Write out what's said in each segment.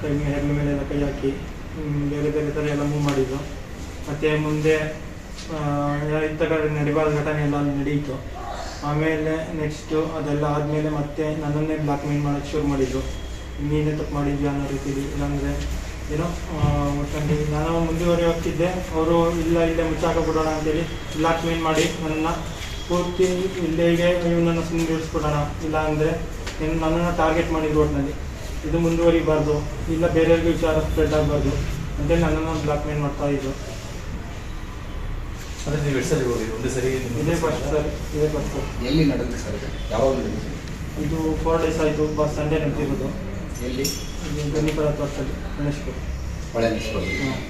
ಕೈ ಹೆಗಲ ಮೇಲೆ ಎಲ್ಲ ಕೈ ಹಾಕಿ ಬೇರೆ ಬೇರೆ ಥರ ಎಲ್ಲ ಮೂವ್ ಮಾಡಿದ್ರು ಮತ್ತು ಮುಂದೆ ಇಂಥ ಕಡೆ ನಡಿಬಾರ್ದ ಘಟನೆ ಎಲ್ಲ ನಡೀತು. ಆಮೇಲೆ ನೆಕ್ಸ್ಟು ಅದೆಲ್ಲ ಆದಮೇಲೆ ಮತ್ತೆ ನನ್ನನ್ನೇ ಬ್ಲಾಕ್ ಮೇಲ್ ಮಾಡೋಕ್ಕೆ ಶುರು ಮಾಡಿದ್ರು. ನೀನೇ ತಪ್ಪು ಮಾಡಿದ್ಯಾ ಅನ್ನೋ ರೀತಿಲಿ, ಇಲ್ಲಾಂದರೆ ಏನೋ ಒಟ್ಟಲ್ಲಿ ನಾನು ಮುಂದುವರೆ ಹೋಗ್ತಿದ್ದೆ ಅವರು, ಇಲ್ಲ, ಇಲ್ಲೇ ಮುಚ್ಚಾಕಬಿಡೋಣ ಅಂತೇಳಿ ಬ್ಲಾಕ್ ಮೇಲ್ ಮಾಡಿ ನನ್ನನ್ನು ಪೂರ್ತಿ ಇಲ್ಲಿಗೆ ಇವನನ್ನು ಸುಮ್ಮನೆ ಇಳಿಸ್ಬಿಡೋಣ ಇಲ್ಲ ಅಂದರೆ ನನ್ನನ್ನು ಟಾರ್ಗೆಟ್ ಮಾಡಿದ್ರು ಒಟ್ಟಿನಲ್ಲಿ ಇದು ಮುಂದುವರಿಬಾರ್ದು ಇಲ್ಲ ಬೇರೆಯವ್ರಿಗೆ ವಿಚಾರ ಸ್ಪ್ರೆಡ್ ಆಗಬಾರ್ದು ಅಂತೇಳಿ ನನ್ನನ್ನು ಬ್ಲಾಕ್ ಮೇಲ್ ಮಾಡ್ತಾ ಇದ್ರು ಅಂದ್ರೆ ನೀವು ಎಷ್ಟು ಸರಿ ಹೋಗಿ? ಒಂದೇ ಸರಿ ಇದೇ ಫಸ್ಟ್ ಸರ್ ಇದೇ ಫಸ್ಟ್ ಸರ್. ಎಲ್ಲಿ ನಡೆದಿದೆ ಸರ್ ಯಾವಾಗ ನಡೆದಿದೆ? ಇದು ಫೋರ್ ಡೇಸ್ ಆಯಿತು ಬಸ್ ಸಂಡೇ ನಡೆದಿರೋದು ಎಲ್ಲಿ? ಇದು ಬಸ್ಸಲ್ಲಿ ಗಣೇಶ್ಪುರ. ಹಾಂ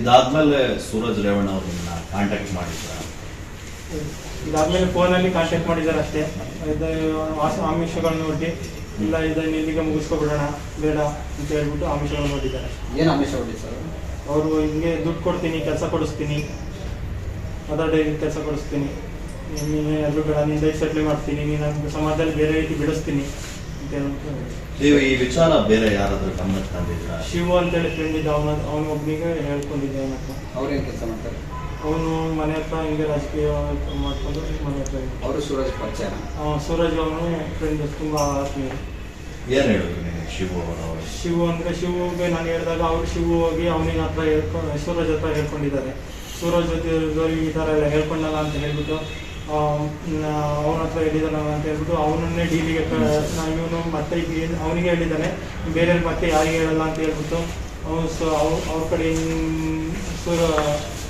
ಇದಾದ್ಮೇಲೆ ಸೂರಜ್ ರೇವಣ್ಣ ಅವ್ರನ್ನ ಕಾಂಟ್ಯಾಕ್ಟ್ ಮಾಡಿದ್ರ? ಇದಾದ್ಮೇಲೆ ಫೋನಲ್ಲಿ ಕಾಂಟ್ಯಾಕ್ಟ್ ಮಾಡಿದ್ದಾರೆ ಅಷ್ಟೇ ಇದು ವಾಸ ಆಮಿಷಗಳನ್ನು ಒಡ್ಡಿ ಇಲ್ಲ ಇದನ್ನು ಇಲ್ಲಿಗೆ ಮುಗಿಸ್ಕೊಬಿಡೋಣ ಬೇಡ ಅಂತ ಹೇಳ್ಬಿಟ್ಟು ಆಮಿಷಗಳು ನೋಡಿದ್ದಾರೆ ಏನು ಆಮಿಷ ಹೊಡಿ ಸರ್? ಅವರು ಹಿಂಗೆ ದುಡ್ಡು ಕೊಡ್ತೀನಿ ಕೆಲಸ ಕೊಡಿಸ್ತೀನಿ. ಅದರ ಡೈಲಿ ಕೆಲಸ ಕೊಡಿಸ್ತೀನಿ. ನೀನು ಎಲ್ಲರೂ ಬೇಡ ನಿಂದ ಸೆಟ್ಲ್ ಮಾಡ್ತೀನಿ. ನೀನು ಸಮಾಜದಲ್ಲಿ ಬೇರೆ ರೀತಿ ಬಿಡಿಸ್ತೀನಿ ಅಂತ ಹೇಳ್ಬಿಟ್ಟು ನೀವು ಈ ವಿಚಾರ ಬೇರೆ ಯಾರಾದ್ರೂ ಗಮನಕ್ಕೆ ಶಿವ ಶಿವು ಅಂತೇಳಿ ಫ್ರೆಂಡ್ ಇದ್ದ ಅವನ ಅವನೊಬ್ಬನಿಗೆ ಹೇಳ್ಕೊಂಡಿದ್ದೆ ಏನಪ್ಪ ಅವ್ರೇನು ಕೆಲಸ ಮಾಡ್ತಾರೆ? ಅವನು ಮನೆ ಹತ್ರ ಹಿಂಗೆ ರಾಜಕೀಯ ಮಾಡ್ಕೊಂಡು ಮನೆ ಹತ್ರ ಇದ್ದ. ಅವರು ಸೂರಜ್ ಪರಿಚಯ ಆ, ಸೂರಜ್ ಅವನು ಫ್ರೆಂಡ್ ತುಂಬ ಆತ್ಮೀಯ. ಏನು ಹೇಳಿದ್ರು ಶಿವು ಅವರು ಶಿವು ಅಂದರೆ ಶಿವುಗೆ ನಾನು ಹೇಳಿದಾಗ ಅವರು ಶಿವು ಹೋಗಿ ಅವನಿಗೆ ಹತ್ರ ಹೇಳ್ಕೊಂಡು ಸೂರಜ್ ಹತ್ರ ಹೇಳ್ಕೊಂಡಿದ್ದಾರೆ. ಸೂರಜ್ ಜೊತೆ ಈ ಥರ ಎಲ್ಲ ಹೇಳ್ಕೊಂಡಲ್ಲ ಅಂತ ಹೇಳ್ಬಿಟ್ಟು ಅವನ ಹತ್ರ ಹೇಳಿದಾನಲ್ಲ ಅಂತ ಹೇಳ್ಬಿಟ್ಟು ಅವನನ್ನೇ ಡೀಲಿಗೆ ಇವನು ಮತ್ತೆ ಅವನಿಗೆ ಹೇಳಿದ್ದಾನೆ ಬೇರೆ ಮತ್ತೆ ಯಾರಿಗೆ ಹೇಳಲ್ಲ ಅಂತ ಹೇಳ್ಬಿಟ್ಟು ಅವನು ಸೊ ಅವ್ರ ಅವ್ರ ಕಡೆ ಸೂರ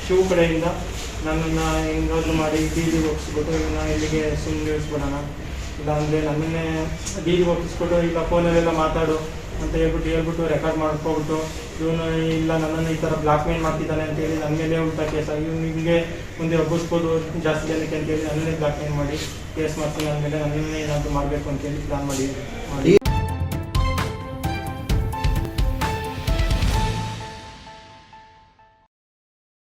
ಶಿವ ಕಡೆಯಿಂದ ನನ್ನನ್ನು ಹೆಂಗಾದ್ರೂ ಮಾಡಿ ಡೀಲಿಗೆ ಒಪ್ಪಿಸ್ಬಿಟ್ಟು ಇವನ್ನ ಇಲ್ಲಿಗೆ ಸುಮ್ಮನೆ ಇಳಿಸ್ಬಿಡೋಣ ಇಲ್ಲಾಂದರೆ ನನ್ನನ್ನೇ ಡೀಲಿಗೆ ಒಪ್ಪಿಸ್ಬಿಟ್ಟು, ಇಲ್ಲ, ಫೋನಲ್ಲೆಲ್ಲ ಮಾತಾಡು ಅಂತ ಹೇಳ್ಬಿಟ್ಟು ಹೇಳ್ಬಿಟ್ಟು ರೆಕಾರ್ಡ್ ಮಾಡ್ಕೊಬಿಟ್ಟು ಇವನು ಇಲ್ಲ, ನನ್ನನ್ನು ಈ ಥರ ಬ್ಲಾಕ್ ಮೇಲ್ ಮಾಡ್ತಿದ್ದಾನೆ ಅಂತ ಹೇಳಿ ನನ್ನ ಮೇಲೆ ಉಲ್ಟಾ ಕೇಸ್ ಇವ್ನು ಹಿಂಗೆ ಮುಂದೆ ಒಪ್ಪಿಸ್ಬೋದು ಜಾಸ್ತಿ ಜನಕ್ಕೆ ಅಂತೇಳಿ ನನ್ನನ್ನೇ ಬ್ಲಾಕ್ ಮೇಲ್ ಮಾಡಿ, ಕೇಸ್ ಮಾಡ್ತೀನಿ ನನ್ನ ಮೇಲೆ ನನ್ನನ್ನೇ ಏನಾದರೂ ಮಾಡಬೇಕು ಅಂತೇಳಿ ಪ್ಲಾನ್ ಮಾಡಿ ಮಾಡಿ.